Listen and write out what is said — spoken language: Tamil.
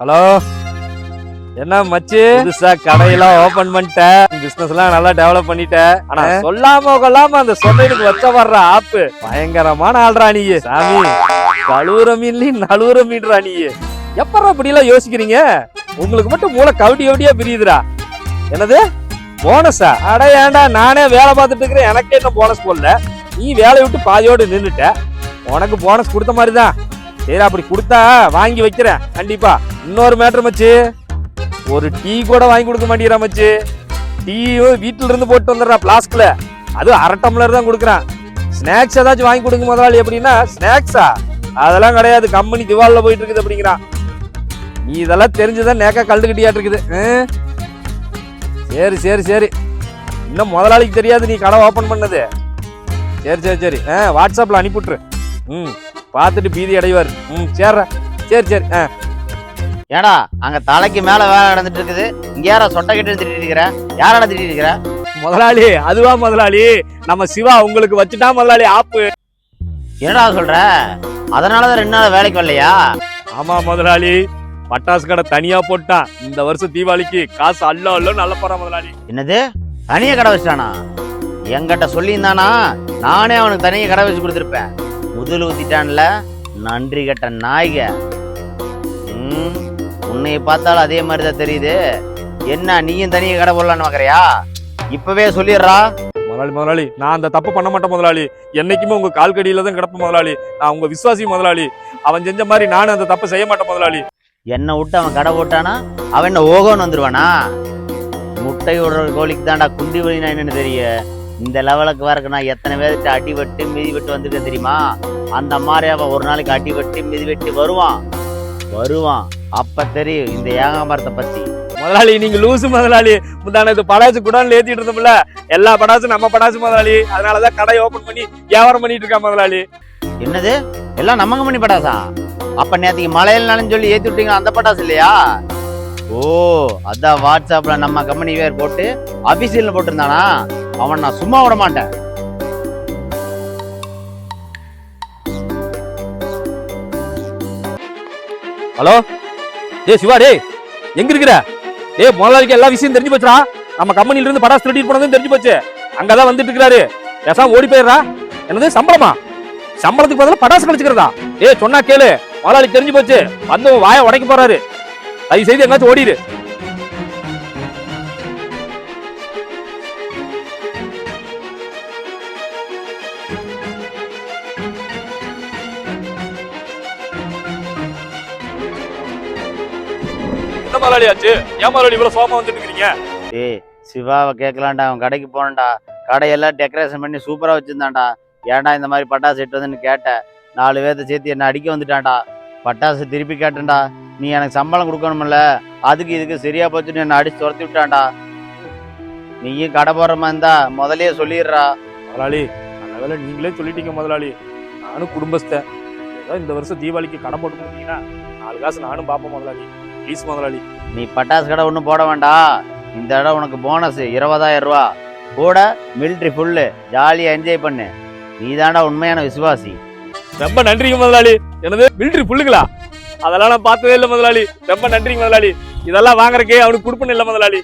ஹலோ? என்ன மச்சி? புதுசா கடையெல்லாம் ஓபன் பண்ணிட்டேன் பிசினஸ் எல்லாம் நல்லா டெவலப் பண்ணிட்டேன் ஆனா சொல்லாம கொள்ளாம அந்த சொன்னைக்கு வச்ச வர்ற ஆப்பு பயங்கரமான ஆள்றா நீ. சாமி கழுவுற மீன்லயும் நழுவுற மீன்றா நீ. எப்பறம் இப்படி எல்லாம் யோசிக்கிறீங்க? உங்களுக்கு மட்டும் மூளை கவடி கவடியா பிரியுதுடா. என்னது? போனஸா அட ஏன்டா நானே வேலை பார்த்துட்டு இருக்கிறேன். எனக்கே என்ன போனஸ் போடல. நீ வேலையை விட்டு பாதியோடு நின்னுட்ட. உனக்கு போனஸ் கொடுத்த மாதிரி தான் சரி அப்படி கொடுத்தா வாங்கி வைக்கிறேன். கண்டிப்பா. இன்னொரு மேட்ரு மச்சி. ஒரு டீ கூட வாங்கி கொடுக்க மாட்டேங்கிறா மச்சு. டீயும் வீட்டில இருந்து போட்டு வந்துடுறா பிளாஸ்க்ல அது அரை டம்ளர் தான் கொடுக்குறான். ஸ்நாக்ஸ் ஏதாச்சும் வாங்கி கொடுங்க முதலாளி அப்படின்னா ஸ்நாக்ஸா அதெல்லாம் கிடையாது. கம்பெனி திவாலில் போயிட்டு இருக்குது அப்படிங்கிறான். நீ இதெல்லாம் தெரிஞ்சுதான் நேக்கா கழுதுகிட்டியாட்டு இருக்குது? ஆ? சரி சரி சரி. இன்னும் முதலாளிக்கு தெரியாது நீ கடை ஓப்பன் பண்ணது. சரி சரி சரி. ஆ வாட்ஸ்அப்பில் அனுப்பிவிட்ரு ம். பார்த்துட்டு பீதி அடைவார். ம் சேர்றா. சரி சரி ஆ. ஏடா அங்க தலைக்கு மேல வேலை நடந்துட்டு இருக்குது. இங்க யாரா சொட்டை கட்டி திட்டிட்டு இருக்கிற? யாரடா திட்டிட்டு இருக்கிற? முதலாளி அதுவா முதலாளி. நம்ம சிவா உங்களுக்கு வச்சுட்டா முதலாளி ஆப்பு. என்னடா சொல்ற? அதனாலதான் ரெண்டு நாள் வேலைக்கு வரலையா? ஆமா முதலாளி. பட்டாசு கடை தனியா போட்டான். இந்த வருஷம் தீபாவளிக்கு காசு அல்ல அல்ல நல்ல போறா முதலாளி. என்னது? தனியா கடை வச்சிட்டானா? என்கிட்ட சொல்லியிருந்தானா? நானே அவனுக்கு தனியா கடை வச்சு கொடுத்துருப்பேன். முதல் ஊத்திட்டான்ல. நன்றி கெட்ட நாய்க. ம், உன்னைய பார்த்தாலும் அதே மாதிரி தான் தெரியுது. என்ன நீயும் தனியா கடை போடலான்னு பார்க்கறியா இப்பவே சொல்லிடுறா. முதலாளி முதலாளி நான் அந்த தப்பு பண்ண மாட்டேன் முதலாளி. என்னைக்குமே உங்க கால் கடியில தான் கிடப்பேன் முதலாளி. நான் உங்க விசுவாசி முதலாளி. அவன் செஞ்ச மாதிரி நானும் அந்த தப்பு செய்ய மாட்டேன் முதலாளி. என்னை விட்டு அவன் கடை போட்டானா? அவன் என்ன ஓகோன்னு வந்துருவானா? முட்டை விடுற கோழிக்கு தான்டா குண்டி வழினா என்னன்னு தெரியும் இந்த லெவலுக்கு வரக்கு நான் எத்தனை பேர்கிட்ட அடி வெட்டு மிதி வெட்டு வந்திருக்கேன் தெரியுமா? அந்த மாதிரி அவன் ஒரு நாளைக்கு அடி வெட்டி மிதி வெட்டி வருவான். வருவான். அப்ப தெரியும் இந்த ஏகாமரத்தை பத்தி. முதலாளி நீங்க லூசு முதலாளி. முந்தான இது படாசு குடான்ல ஏத்திட்டு இருந்தோம்ல. எல்லா படாசும் நம்ம படாசு முதலாளி. அதனாலதான் கடை ஓபன் பண்ணி வியாபாரம் பண்ணிட்டு இருக்கா முதலாளி. என்னது? எல்லாம் நம்ம கம்பெனி பட்டாசா அப்ப நேத்துக்கு மழையில நனைஞ்சு சொல்லி ஏத்தி விட்டீங்க அந்த பட்டாசு இல்லையா? ஓ அதான் வாட்ஸ்அப்ல நம்ம கம்பெனி பேர் போட்டு அபிஷியல் போட்டிருந்தானா? அவன் நான் சும்மா விட மாட்டேன். ஹலோ? ஏ சிவா டே எங்க இருக்கிற? ஏ முதலாளிக்கு எல்லா விஷயம் தெரிஞ்சு போச்சுடா. நம்ம கம்பெனில இருந்து படாசு திருடிட்டு போனதும் தெரிஞ்சு போச்சு. அங்கதான் வந்துட்டு இருக்கிறாரு பேசாம ஓடி போயிடுறா. என்னது சம்பளமா? சம்பளத்துக்கு பதிலாக படாசு கழிச்சுக்கிறதா? ஏ சொன்னா கேளு. முதலாளி தெரிஞ்சு போச்சு. வந்து வாய வாயை உடைக்க போறாரு. தயவு செய்து எங்காச்சும் ஓடிடு. என்ன முதலாளி ஆச்சு? ஏன் முதலாளி இவ்வளவு சோமா வந்துட்டு இருக்கீங்க? ஏய் சிவாவை கேட்கலான்டா அவன் கடைக்கு போனேன்டா. கடையெல்லாம் டெக்கரேஷன் பண்ணி சூப்பரா வச்சிருந்தான்டா. ஏன்டா இந்த மாதிரி பட்டாசு எட்டு வந்துன்னு கேட்டேன் நாலு பேர்த்த சேர்த்து என்ன அடிக்க வந்துட்டான்டா. பட்டாசு திருப்பி கேட்டேன்டா. நீ எனக்கு சம்பளம் கொடுக்கணும்ல. அதுக்கு இதுக்கு சரியா போச்சுன்னு என்ன அடிச்சு துரத்தி விட்டான்டா. நீயும் கடை போடுற மாதிரி இருந்தா முதல்லயே சொல்லிடுறா. முதலாளி நல்ல வேளை நீங்களே சொல்லிட்டீங்க முதலாளி. நானும் குடும்பஸ்தன். ஏதோ இந்த வருஷம் தீபாவளிக்கு கடை போட்டு கொடுத்தீங்கன்னா நாலு காசு நானும் பார்ப்பேன் முதலாளி. ப்ளீஸ் முதலாளி. நீ பட்டாசு கடை ஒன்றும் போட வேண்டாம் இந்த இடம் உனக்கு போனஸ் இருபதாயிரம் ரூபா. கூட மிலிட்ரி ஃபுல்லு ஜாலியாக என்ஜாய் பண்ணு. நீ உண்மையான விசுவாசி. ரொம்ப நன்றிங்க முதலாளி. எனது மிலிட்ரி புல்லுங்களா? அதெல்லாம் நான் பார்த்ததே இல்லை முதலாளி. ரொம்ப நன்றிங்க முதலாளி. இதெல்லாம் வாங்குறக்கே அவனுக்கு கொடுப்பணும் இல்லை முதலாளி.